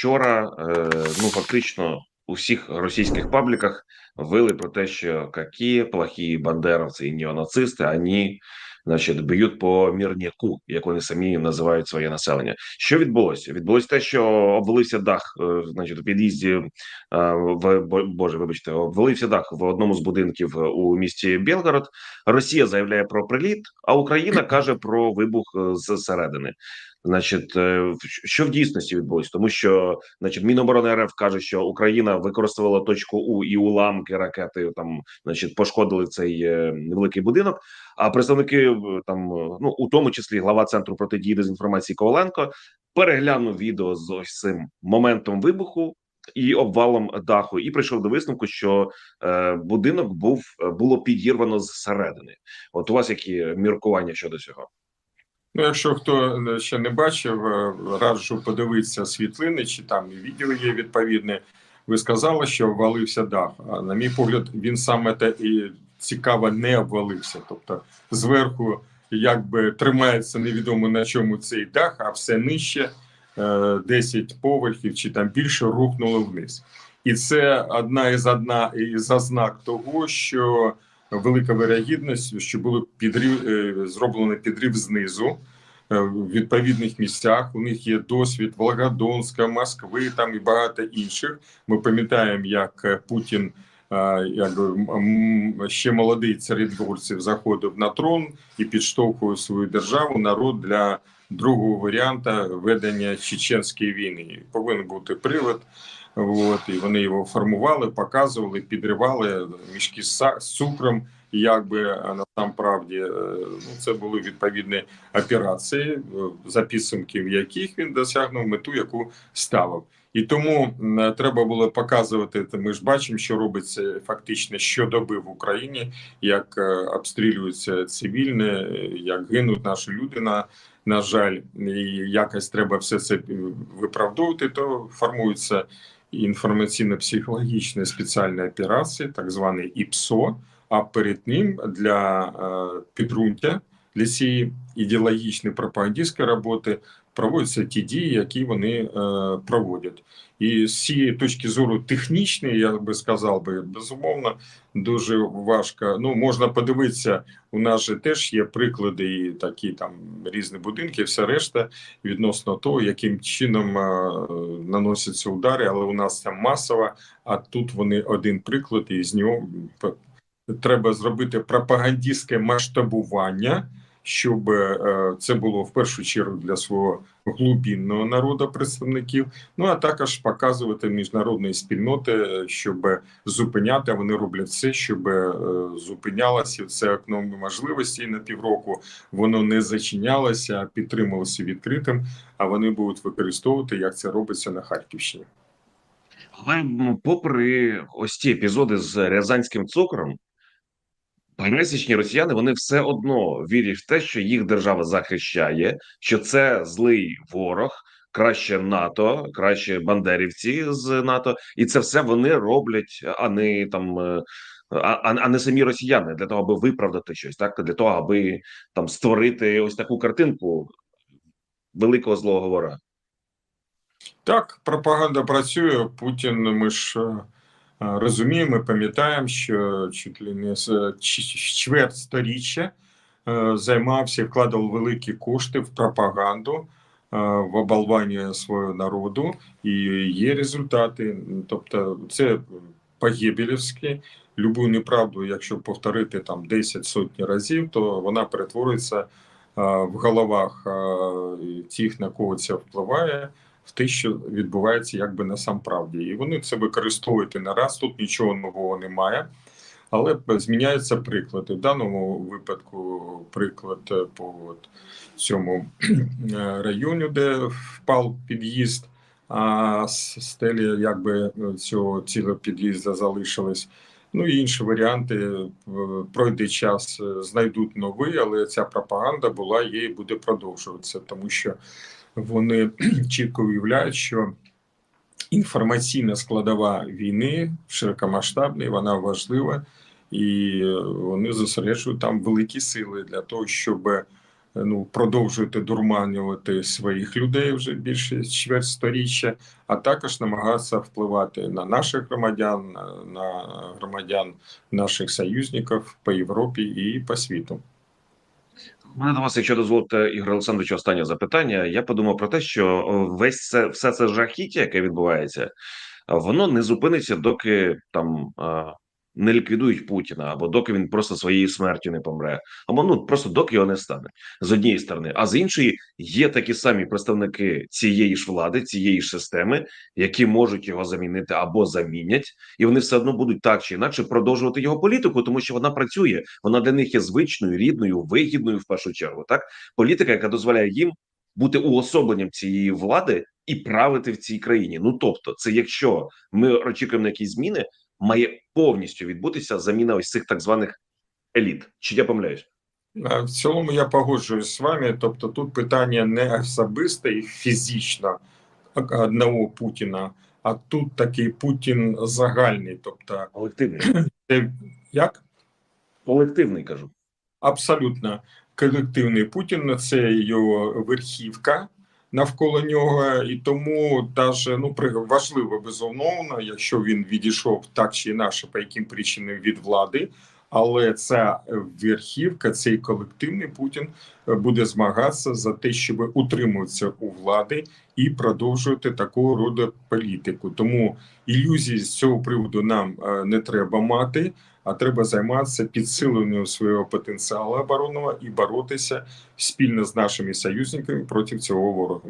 вчора ну фактично у всіх російських пабліках вили про те, що які плохі бандеровці і неонацисти, вони значить, б'ють по мірняку, як вони самі називають своє населення. Що відбулося? Відбулося те, що обвалився дах, е, значить, у під'їзді е, в Боже, вибачте, обвалився дах в одному з будинків у місті Білгород. Росія заявляє про приліт, а Україна каже про вибух е, зсередини. Значить, що в дійсності відбулось, тому що значить, Міноборони РФ каже, що Україна використовувала точку У і уламки ракети там, значить, пошкодили цей великий будинок. А представники там, ну у тому числі глава центру протидії дезінформації Коваленко, переглянув відео з ось цим моментом вибуху і обвалом даху, і прийшов до висновку, що е, будинок був було підірвано зсередини. От у вас які міркування щодо цього? Ну, якщо хто ще не бачив, е, раджу подивитися світлини, чи там і відео є відповідне. Ви сказали, що обвалився дах. А на мій погляд, він саме те і цікаво не обвалився. Тобто зверху якби тримається невідомо на чому цей дах, а все нижче 10 е, поверхів чи там більше рухнуло вниз. І це одна із одна із ознак того, що велика вирогідність, що було підрив е, зроблено підрив знизу. Е, в відповідних місцях у них є досвід Волгодонська, Москви там і багато інших. Ми пам'ятаємо, як Путін як ще молодий царедворців заходив на трон і підштовхував свою державу народ для другого варіанта ведення чеченської війни. Повинен бути привод. От, і вони його формували, показували, підривали мішки з цукром. Якби насамправді е, ну це були відповідні операції, е, за підсумків яких він досягнув мету, яку ставив. І тому треба було показувати. Ми ж бачимо, що робиться фактично щодоби в Україні, як е, обстрілюються цивільне, як гинуть наші люди на на жаль, і якось треба все це виправдовувати. То формуються інформаційно-психологічні спеціальні операції, так званий ІПСО. А перед ним для підґрунтя для цієї ідеологічної пропагандистської роботи проводяться ті дії, які вони е, проводять. І з цієї точки зору технічної, я би сказав би, безумовно, дуже важко. Ну можна подивитися, у нас же теж є приклади, і такі там різні будинки, все решта відносно того, яким чином е, наносяться удари, але у нас там масово. А тут вони один приклад, і з нього треба зробити пропагандистське масштабування щоб е, це було в першу чергу для свого глубинного народу представників. Ну а також показувати міжнародної спільноти, щоб зупиняти. Вони роблять все, щоб е, зупинялося це окно можливості на півроку. Воно не зачинялося, підтримувалося відкритим. А вони будуть використовувати як це робиться на Харківщині. Але попри ось ці епізоди з рязанським цукром, пересічні росіяни вони все одно вірять в те, що їх держава захищає, що це злий ворог, краще НАТО, краще бандерівці з НАТО, і це все вони роблять, а не там. Е, а а не самі росіяни для того, аби виправдати щось, так для того, аби там створити ось таку картинку великого злого вора. Так, пропаганда працює. Путін. Ми ж е, розуміємо, пам'ятаємо, що чуть ли не чверть сторіччя е, займався, вкладав великі кошти в пропаганду. Е, в оболвання свого народу і є результати, тобто це погибелівське. Любу неправду, якщо повторити там 10 сотні разів, то вона перетвориться в головах тих, на кого це впливає в те, що відбувається якби насамправді, і вони це використовують не раз. Тут нічого нового немає, але зміняються приклади. В даному випадку приклад е, по от цьому е, районі, де впав під'їзд, а стелі якби цього цілого під'їзду залишились. Ну і інші варіанти е, пройде час, знайдуть новий, але ця пропаганда була є буде продовжуватися, тому що вони чітко уявляють, що інформаційна складова війни широкомасштабна, вона важлива, і вони зосереджують там великі сили для того, щоб ну, продовжуєте дурманювати своїх людей вже більше чверть сторіччя, а також намагатися впливати на наших громадян, на громадян наших союзників по Європі і по світу. Мене до вас, якщо дозволите, Ігор Олександрович, останнє запитання. Я подумав про те, що весь це все це жахіття, яке відбувається, воно не зупиниться, доки там не ліквідують Путіна, або доки він просто своєю смертю не помре, або ну просто доки його не стане з однієї сторони. А з іншої є такі самі представники цієї ж влади, цієї ж системи, які можуть його замінити або замінять, і вони все одно будуть так чи інакше продовжувати його політику, тому що вона працює. Вона для них є звичною, рідною, вигідною в першу чергу. Так, політика, яка дозволяє їм бути уособленням цієї влади і правити в цій країні. Ну тобто, це якщо ми очікуємо на якісь зміни, має повністю відбутися заміна ось цих так званих еліт. Чи я помиляюсь? Е, В цілому я погоджуюсь з вами. Тобто, тут питання не особисте і фізично одного Путіна, а тут такий Путін загальний. Тобто, Колективний, як колективний кажу. абсолютно колективний Путін, це його верхівка навколо нього, і тому даже ну важливо безумовно, якщо він відійшов так чи інакше, по яким причинам від влади. Але ця верхівка, цей колективний Путін е, буде змагатися за те, щоб утримуватися у влади і продовжувати такого роду політику. Тому ілюзій з цього приводу нам е, не треба мати а треба займатися підсиленням свого потенціалу оборонного і боротися спільно з нашими союзниками проти цього ворога.